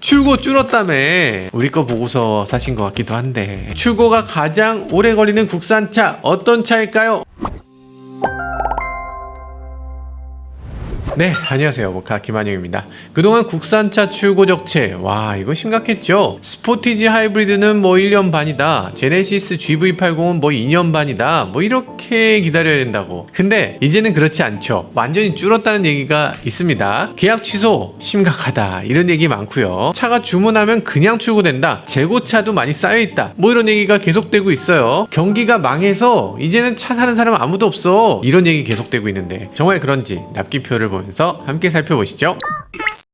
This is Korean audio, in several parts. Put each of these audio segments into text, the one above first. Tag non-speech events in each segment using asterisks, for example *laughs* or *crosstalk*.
출고 줄었다며 우리 거 보고서 사신 것 같기도 한데 출고가 가장 오래 걸리는 국산차 어떤 차일까요? 네, 안녕하세요. 모카 김한영입니다. 그동안 국산차 출고 적체, 와, 이거 심각했죠? 스포티지 하이브리드는 뭐 1년 반이다. 제네시스 GV80은 뭐 2년 반이다. 뭐 이렇게 기다려야 된다고. 근데 이제는 그렇지 않죠. 완전히 줄었다는 얘기가 있습니다. 계약 취소, 심각하다. 이런 얘기 많고요. 차가 주문하면 그냥 출고된다. 재고차도 많이 쌓여있다. 뭐 이런 얘기가 계속되고 있어요. 경기가 망해서 이제는 차 사는 사람 아무도 없어. 이런 얘기 계속되고 있는데 정말 그런지 납기표를 보면 서 함께 살펴보시죠.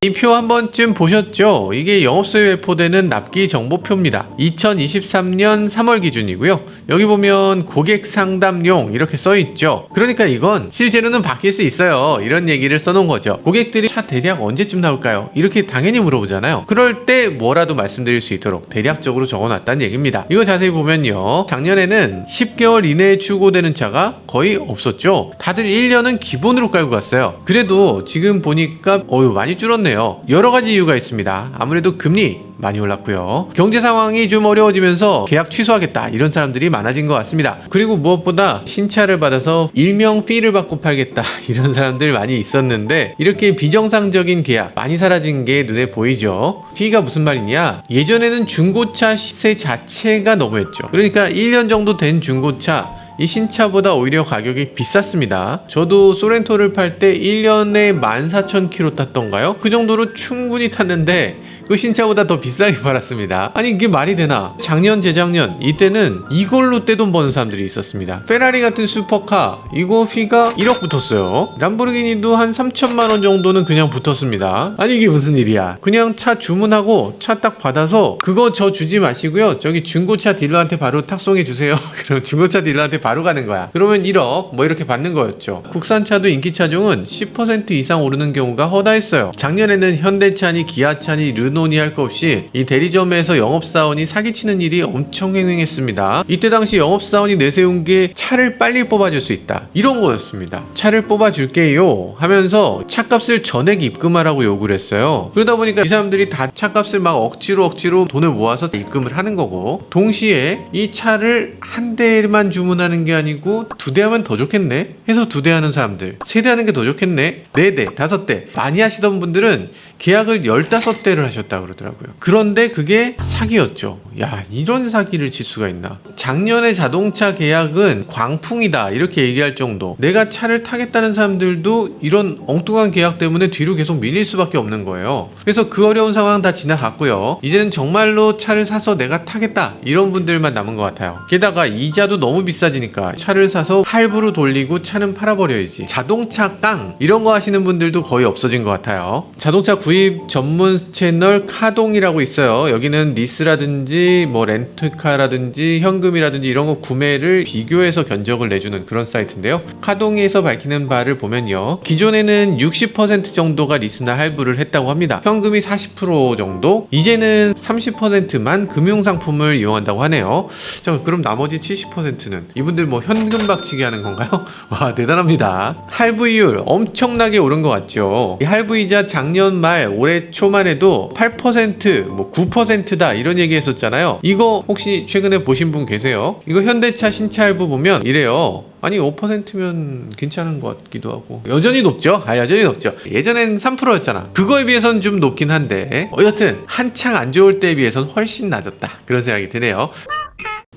이 표 한 번쯤 보셨죠? 이게 영업소에 배포되는 납기 정보표입니다. 2023년 3월 기준이고요. 여기 보면 고객 상담용 이렇게 써 있죠. 그러니까 이건 실제로는 바뀔 수 있어요. 이런 얘기를 써놓은 거죠. 고객들이 차 대략 언제쯤 나올까요? 이렇게 당연히 물어보잖아요. 그럴 때 뭐라도 말씀드릴 수 있도록 대략적으로 적어놨다는 얘기입니다. 이거 자세히 보면요. 작년에는 10개월 이내에 출고되는 차가 거의 없었죠. 다들 1년은 기본으로 깔고 갔어요. 그래도 지금 보니까 어유 많이 줄었네 요. 여러 가지 이유가 있습니다. 아무래도 금리 많이 올랐고요. 경제 상황이 좀 어려워지면서 계약 취소하겠다 이런 사람들이 많아진 것 같습니다. 그리고 무엇보다 신차를 받아서 일명 피를 받고 팔겠다 *laughs* 이런 사람들 많이 있었는데 이렇게 비정상적인 계약 많이 사라진 게 눈에 보이죠. 피가 무슨 말이냐? 예전에는 중고차 시세 자체가 너무했죠. 그러니까 1년 정도 된 중고차 이 신차보다 오히려 가격이 비쌌습니다. 저도 소렌토를 팔 때 1년에 14,000km 탔던가요? 그 정도로 충분히 탔는데 그 신차보다 더 비싸게 팔았습니다. 아니 이게 말이 되나? 작년 재작년 이때는 이걸로 떼돈 버는 사람들이 있었습니다. 페라리 같은 슈퍼카 이거 피가 1억 붙었어요. 람보르기니도 한 3천만 원 정도는 그냥 붙었습니다. 아니 이게 무슨 일이야? 그냥 차 주문하고 차 딱 받아서 그거 저 주지 마시고요. 저기 중고차 딜러한테 바로 탁송해 주세요. *laughs* 그럼 중고차 딜러한테 바로 가는 거야. 그러면 1억 뭐 이렇게 받는 거였죠. 국산차도 인기 차종은 10% 이상 오르는 경우가 허다했어요. 작년에는 현대차니 기아차니 르노 니 할 것 없이 이 대리점에서 영업사원이 사기치는 일이 엄청 횡행했습니다. 이때 당시 영업사원이 내세운 게 차를 빨리 뽑아줄 수 있다. 이런 거였습니다. 차를 뽑아줄게요 하면서 차값을 전액 입금하라고 요구를 했어요. 그러다 보니까 이 사람들이 다 차값을 막 억지로 억지로 돈을 모아서 입금을 하는 거고 동시에 이 차를 한 대만 주문하는 게 아니고 두 대 하면 더 좋겠네 해서 두 대 하는 사람들 세 대 하는 게 더 좋겠네 네 대, 다섯 대 많이 하시던 분들은 계약을 15대를 하셨다 그러더라고요. 그런데 그게 사기였죠. 야, 이런 사기를 칠 수가 있나? 작년에 자동차 계약은 광풍이다. 이렇게 얘기할 정도. 내가 차를 타겠다는 사람들도 이런 엉뚱한 계약 때문에 뒤로 계속 밀릴 수밖에 없는 거예요. 그래서 그 어려운 상황 다 지나갔고요. 이제는 정말로 차를 사서 내가 타겠다. 이런 분들만 남은 것 같아요. 게다가 이자도 너무 비싸지니까 차를 사서 할부로 돌리고 차는 팔아버려야지. 자동차 깡 이런 거 하시는 분들도 거의 없어진 것 같아요. 자동차 구입 전문 채널 카동이라고 있어요. 여기는 리스라든지 뭐 렌트카라든지 현금이라든지 이런 거 구매를 비교해서 견적을 내주는 그런 사이트인데요. 카동에서 밝히는 바를 보면요. 기존에는 60% 정도가 리스나 할부를 했다고 합니다. 현금이 40% 정도? 이제는 30%만 금융상품을 이용한다고 하네요. 자, 그럼 나머지 70%는 이분들 뭐 현금 박치기 하는 건가요? *laughs* 와, 대단합니다. 할부이율 엄청나게 오른 것 같죠. 이 할부이자 작년 말 올해 초만 해도 8%, 뭐 9%다 이런 얘기 했었잖아요. 이거 혹시 최근에 보신 분 계세요? 이거 현대차 신차 할부 보면 이래요. 아니 5%면 괜찮은 것 같기도 하고. 여전히 높죠? 아 여전히 높죠. 예전엔 3%였잖아. 그거에 비해서는 좀 높긴 한데. 어, 여튼 한창 안 좋을 때에 비해서는 훨씬 낮았다. 그런 생각이 드네요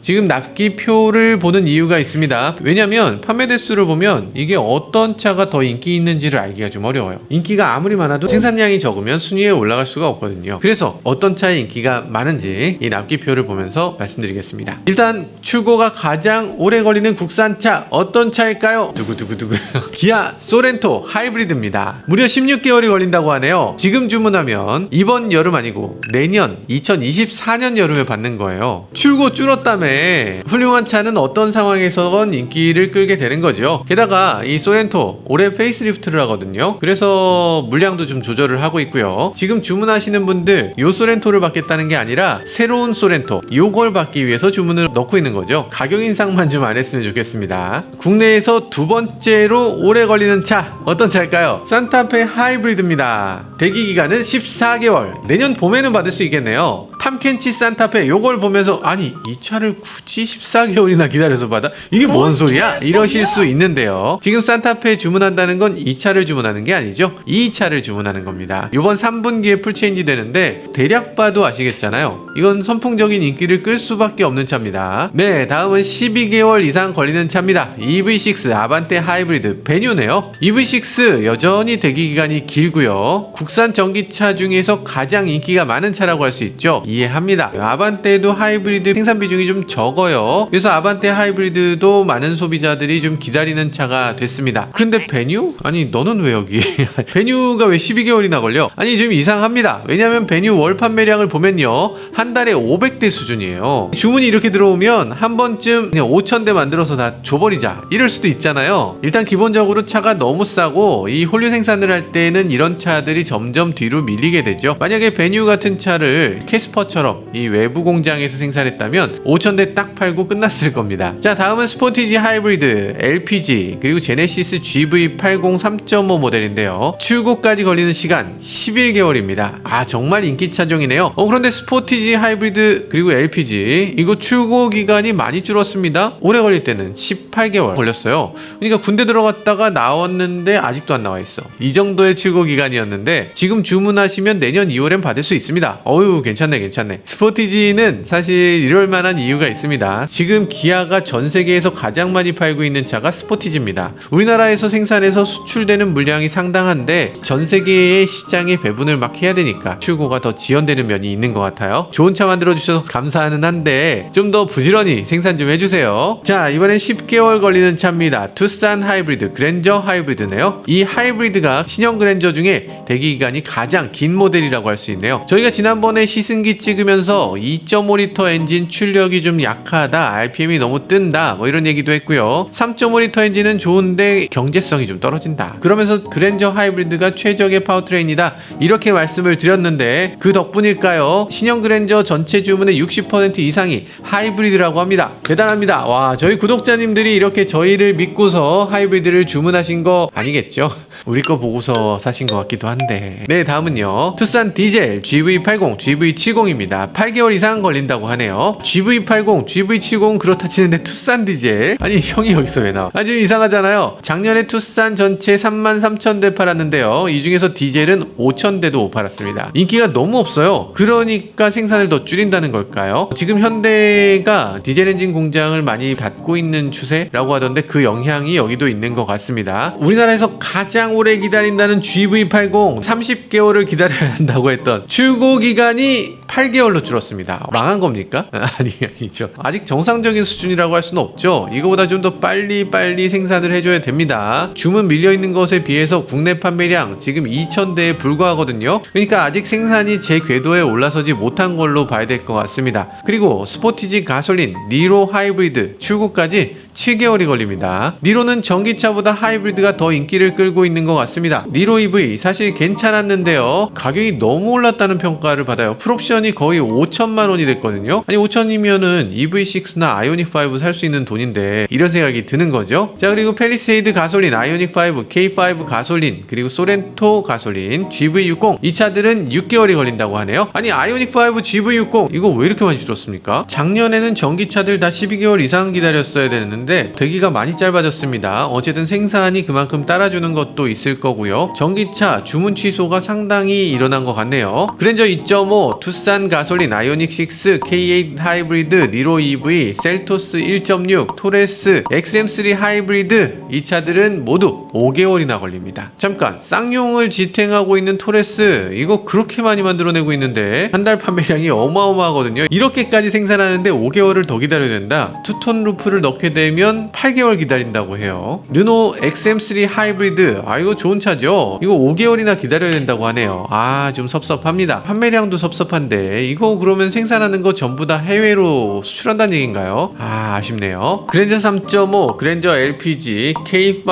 지금 납기표를 보는 이유가 있습니다. 왜냐면 판매 대수를 보면 이게 어떤 차가 더 인기 있는지를 알기가 좀 어려워요. 인기가 아무리 많아도 생산량이 적으면 순위에 올라갈 수가 없거든요. 그래서 어떤 차의 인기가 많은지 이 납기표를 보면서 말씀드리겠습니다. 일단 출고가 가장 오래 걸리는 국산차 어떤 차일까요? 두구두구두구. *laughs* 기아 소렌토 하이브리드입니다. 무려 16개월이 걸린다고 하네요. 지금 주문하면 이번 여름 아니고 내년 2024년 여름에 받는 거예요. 출고 줄었다며 때문에 훌륭한 차는 어떤 상황에서건 인기를 끌게 되는 거죠. 게다가 이 소렌토 올해 페이스리프트를 하거든요. 그래서 물량도 좀 조절을 하고 있고요. 지금 주문하시는 분들 요 소렌토를 받겠다는 게 아니라 새로운 소렌토 요걸 받기 위해서 주문을 넣고 있는 거죠. 가격 인상만 좀 안 했으면 좋겠습니다. 국내에서 두 번째로 오래 걸리는 차 어떤 차일까요? 산타페 하이브리드입니다. 대기 기간은 14개월. 내년 봄에는 받을 수 있겠네요. 탐켄치 산타페 요걸 보면서 아니 이 차를 굳이 14개월이나 기다려서 받아? 이게 뭔 소리야? 이러실 수 있는데요. 지금 산타페 주문한다는 건이 차를 주문하는 게 아니죠. 이 차를 주문하는 겁니다. 이번 3분기에 풀체인지 되는데 대략 봐도 아시겠잖아요. 이건 선풍적인 인기를 끌 수밖에 없는 차입니다. 네, 다음은 12개월 이상 걸리는 차입니다. EV6 아반떼 하이브리드 베뉴네요. EV6 여전히 대기 기간이 길고요. 국산 전기차 중에서 가장 인기가 많은 차라고 할 수 있죠. 이해합니다. 아반떼도 하이브리드 생산 비중이 좀 적어요. 그래서 아반떼 하이브리드도 많은 소비자들이 좀 기다리는 차가 됐습니다. 그런데 베뉴? 아니 너는 왜 여기? *laughs* 베뉴가 왜 12개월이나 걸려? 아니 좀 이상합니다. 왜냐하면 베뉴 월 판매량을 보면요 한 달에 500대 수준이에요. 주문이 이렇게 들어오면 한 번쯤 그냥 5,000대 만들어서 다 줘버리자 이럴 수도 있잖아요. 일단 기본적으로 차가 너무 싸고 이 홀류 생산을 할 때는 이런 차들이 점점 뒤로 밀리게 되죠. 만약에 베뉴 같은 차를 캐스퍼처럼 이 외부 공장에서 생산했다면 5,000대 딱 팔고 끝났을 겁니다. 자 다음은 스포티지 하이브리드 LPG 그리고 제네시스 GV80 3.5 모델인데요. 출고까지 걸리는 시간 11개월입니다. 아 정말 인기 차종이네요. 어 그런데 스포티지 하이브리드 그리고 LPG 이거 출고 기간이 많이 줄었습니다. 오래 걸릴 때는 18개월 걸렸어요. 그러니까 군대 들어갔다가 나왔는데 아직도 안 나와 있어. 이 정도의 출고 기간이었는데 지금 주문하시면 내년 2월엔 받을 수 있습니다. 어유 괜찮네 괜찮네. 스포티지는 사실 이럴 만한 이유가 있습니다. 지금 기아가 전 세계에서 가장 많이 팔고 있는 차가 스포티지입니다. 우리나라에서 생산해서 수출되는 물량이 상당한데 전 세계의 시장에 배분을 막 해야 되니까 출고가 더 지연되는 면이 있는 것 같아요. 좋은 차 만들어 주셔서 감사하는 한데 좀 더 부지런히 생산 좀 해주세요. 자 이번엔 10개월 걸리는 차입니다. 투싼 하이브리드 그랜저 하이브리드네요. 이 하이브리드가 신형 그랜저 중에 대기 기간이 가장 긴 모델이라고 할 수 있네요. 저희가 지난번에 시승기 찍으면서 2.5리터 엔진 출력이 좀 약하다, RPM이 너무 뜬다, 뭐 이런 얘기도 했고요. 3.5 리터 엔진은 좋은데 경제성이 좀 떨어진다. 그러면서 그랜저 하이브리드가 최적의 파워트레인이다. 이렇게 말씀을 드렸는데 그 덕분일까요? 신형 그랜저 전체 주문의 60% 이상이 하이브리드라고 합니다. 대단합니다. 와, 저희 구독자님들이 이렇게 저희를 믿고서 하이브리드를 주문하신 거 아니겠죠? 우리 거 보고서 사신 것 같기도 한데. 네, 다음은요. 투싼 디젤 GV80, GV70입니다. 8개월 이상 걸린다고 하네요. GV80, GV70 그렇다 치는데 투싼 디젤? 아니, 형이 여기서 왜 나와? 아주 이상하잖아요. 작년에 투싼 전체 3만 3천 대 팔았는데요. 이 중에서 디젤은 5천 대도 못 팔았습니다. 인기가 너무 없어요. 그러니까 생산을 더 줄인다는 걸까요? 지금 현대가 디젤 엔진 공장을 많이 닫고 있는 추세라고 하던데 그 영향이 여기도 있는 것 같습니다. 우리나라에서 가장 오래 기다린다는 GV80 30개월을 기다려야 한다고 했던 출고 기간이 8개월로 줄었습니다. 망한 겁니까? *laughs* 아니 아니죠. 아직 정상적인 수준이라고 할 수는 없죠. 이거보다 좀 더 빨리 빨리 생산을 해줘야 됩니다. 주문 밀려 있는 것에 비해서 국내 판매량 지금 2,000대에 불과하거든요. 그러니까 아직 생산이 제 궤도에 올라서지 못한 걸로 봐야 될 것 같습니다. 그리고 스포티지 가솔린 니로 하이브리드 출고까지 7개월이 걸립니다. 니로는 전기차보다 하이브리드가 더 인기를 끌고 있는 것 같습니다. 니로 EV 사실 괜찮았는데요. 가격이 너무 올랐다는 평가를 받아요. 풀옵션이 거의 5천만 원이 됐거든요. 아니 5천이면은 EV6나 아이오닉 5 살 수 있는 돈인데 이런 생각이 드는 거죠. 자 그리고 펠리세이드 가솔린, 아이오닉 5, K5 가솔린, 그리고 소렌토 가솔린, GV60 이 차들은 6개월이 걸린다고 하네요. 아니 아이오닉 5, GV60 이거 왜 이렇게 많이 줄었습니까? 작년에는 전기차들 다 12개월 이상 기다렸어야 되는 데 대기가 많이 짧아졌습니다. 어쨌든 생산이 그만큼 따라주는 것도 있을 거고요. 전기차 주문 취소가 상당히 일어난 것 같네요. 그랜저 2.5, 투싼 가솔린, 아이오닉 6, K8 하이브리드, 니로 EV, 셀토스 1.6, 토레스, XM3 하이브리드 이 차들은 모두 5개월이나 걸립니다. 잠깐 쌍용을 지탱하고 있는 토레스 이거 그렇게 많이 만들어내고 있는데 한 달 판매량이 어마어마하거든요. 이렇게까지 생산하는데 5개월을 더 기다려야 된다. 투톤 루프를 넣게 되면 8개월 기다린다고 해요. 르노 XM3 하이브리드 아 이거 좋은 차죠. 이거 5개월이나 기다려야 된다고 하네요. 아 좀 섭섭합니다. 판매량도 섭섭한데 이거 그러면 생산하는 거 전부 다 해외로 수출한다는 얘기인가요? 아 아쉽네요. 그랜저 3.5, 그랜저 LPG, K5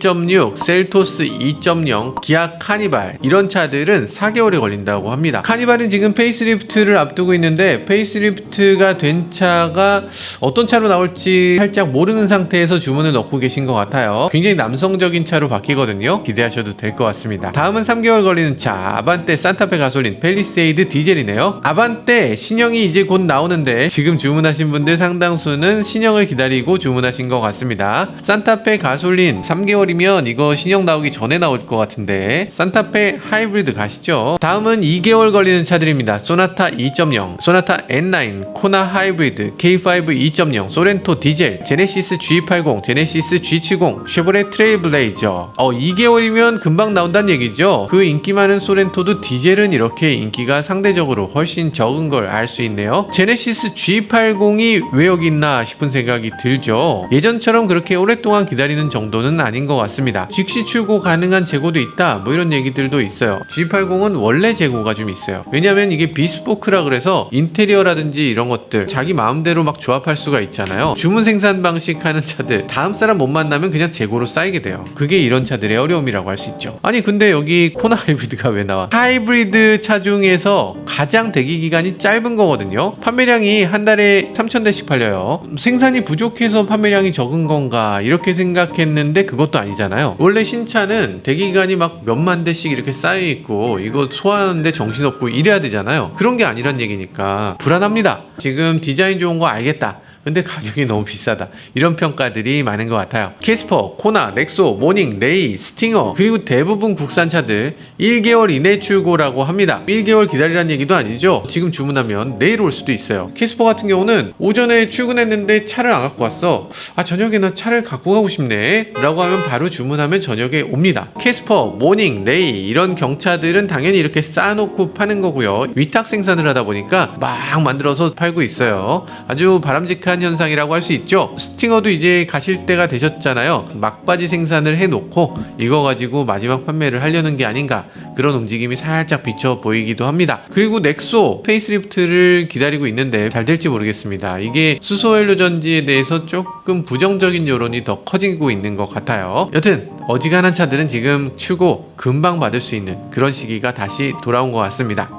1.6, 셀토스 2.0, 기아 카니발 이런 차들은 4개월이 걸린다고 합니다. 카니발은 지금 페이스리프트를 앞두고 있는데 페이스리프트가 된 차가 어떤 차로 나올지 살짝 모르는 상태에서 주문을 넣고 계신 것 같아요. 굉장히 남성적인 차로 바뀌거든요. 기대하셔도 될 것 같습니다. 다음은 3개월 걸리는 차 아반떼 산타페 가솔린 펠리세이드 디젤이네요. 아반떼 신형이 이제 곧 나오는데 지금 주문하신 분들 상당수는 신형을 기다리고 주문하신 것 같습니다. 산타페 가솔린 3개월이면 이거 신형 나오기 전에 나올 것 같은데 산타페 하이브리드 가시죠. 다음은 2개월 걸리는 차들입니다. 소나타 2.0, 소나타 N9, 코나 하이브리드, K5 2.0, 소렌토 디젤, 제네시스 G80, 제네시스 G70, 쉐보레 트레일블레이저. 어 2개월이면 금방 나온다는 얘기죠. 그 인기 많은 소렌토도 디젤은 이렇게 인기가 상대적으로 훨씬 적은 걸 알 수 있네요. 제네시스 G80이 왜 여기 있나 싶은 생각이 들죠. 예전처럼 그렇게 오랫동안 기다리는 정도는 아닌 것 같습니다. 즉시 출고 가능한 재고도 있다. 뭐 이런 얘기들도 있어요. G80은 원래 재고가 좀 있어요. 왜냐면 이게 비스포크라 그래서 인테리어라든지 이런 것들 자기 마음대로 막 조합할 수가 있잖아요. 주문 생산 방식 하는 차들 다음 사람 못 만나면 그냥 재고로 쌓이게 돼요. 그게 이런 차들의 어려움이라고 할 수 있죠. 아니 근데 여기 코나 하이브리드가 왜 나와? 하이브리드 차 중에서 가장 대기 기간이 짧은 거거든요. 판매량이 한 달에 3,000대씩 팔려요. 생산이 부족해서 판매량이 적은 건가 이렇게 생각했는데 그것도 아니잖아요. 원래 신차는 대기 기간이 막 몇만 대씩 이렇게 쌓여 있고 이거 소화하는데 정신없고 이래야 되잖아요. 그런 게 아니란 얘기니까 불안합니다. 지금 디자인 좋은 거 알겠다. 근데 가격이 너무 비싸다. 이런 평가들이 많은 것 같아요. 캐스퍼, 코나, 넥소, 모닝, 레이, 스팅어, 그리고 대부분 국산차들 1개월 이내 출고라고 합니다. 1개월 기다리란 얘기도 아니죠. 지금 주문하면 내일 올 수도 있어요. 캐스퍼 같은 경우는 오전에 출근했는데 차를 안 갖고 왔어. 아, 저녁에 나 차를 갖고 가고 싶네. 라고 하면 바로 주문하면 저녁에 옵니다. 캐스퍼, 모닝, 레이, 이런 경차들은 당연히 이렇게 쌓아놓고 파는 거고요. 위탁 생산을 하다 보니까 막 만들어서 팔고 있어요. 아주 바람직한 현상이라고 할 수 있죠. 스팅어도 이제 가실 때가 되셨잖아요. 막바지 생산을 해놓고 이거 가지고 마지막 판매를 하려는 게 아닌가 그런 움직임이 살짝 비쳐 보이기도 합니다. 그리고 넥소 페이스리프트를 기다리고 있는데 잘 될지 모르겠습니다. 이게 수소연료 전지에 대해서 조금 부정적인 여론이 더 커지고 있는 것 같아요. 여튼 어지간한 차들은 지금 출고 금방 받을 수 있는 그런 시기가 다시 돌아온 것 같습니다.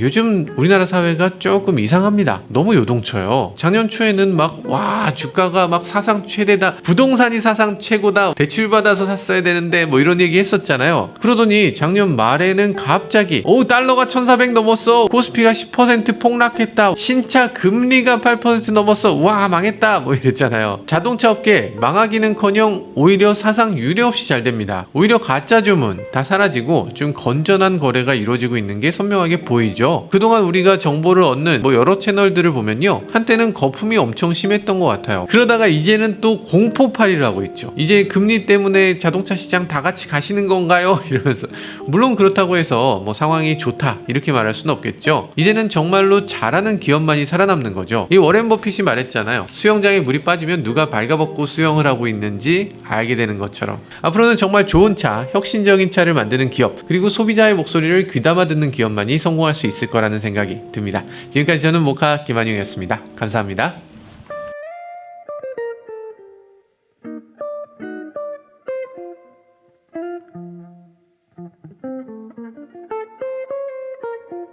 요즘 우리나라 사회가 조금 이상합니다. 너무 요동쳐요. 작년 초에는 막, 와, 주가가 막 사상 최대다. 부동산이 사상 최고다. 대출받아서 샀어야 되는데, 뭐 이런 얘기 했었잖아요. 그러더니 작년 말에는 갑자기, 오, 달러가 1400 넘었어. 코스피가 10% 폭락했다. 신차 금리가 8% 넘었어. 와, 망했다. 뭐 이랬잖아요. 자동차 업계 망하기는 커녕 오히려 사상 유례 없이 잘 됩니다. 오히려 가짜 주문 다 사라지고 좀 건전한 거래가 이루어지고 있는 게 선명하게 보이죠. 그동안 우리가 정보를 얻는 뭐 여러 채널들을 보면요. 한때는 거품이 엄청 심했던 것 같아요. 그러다가 이제는 또 공포팔이를 하고 있죠. 이제 금리 때문에 자동차 시장 다 같이 가시는 건가요? *laughs* 이러면서. 물론 그렇다고 해서 뭐 상황이 좋다. 이렇게 말할 수는 없겠죠. 이제는 정말로 잘하는 기업만이 살아남는 거죠. 이 워렌 버핏이 말했잖아요. 수영장에 물이 빠지면 누가 발가벗고 수영을 하고 있는지 알게 되는 것처럼. 앞으로는 정말 좋은 차, 혁신적인 차를 만드는 기업, 그리고 소비자의 목소리를 귀담아 듣는 기업만이 성공할 수 있을 거라는 생각이 듭니다. 지금까지 저는 모카 김한용이었습니다. 감사합니다.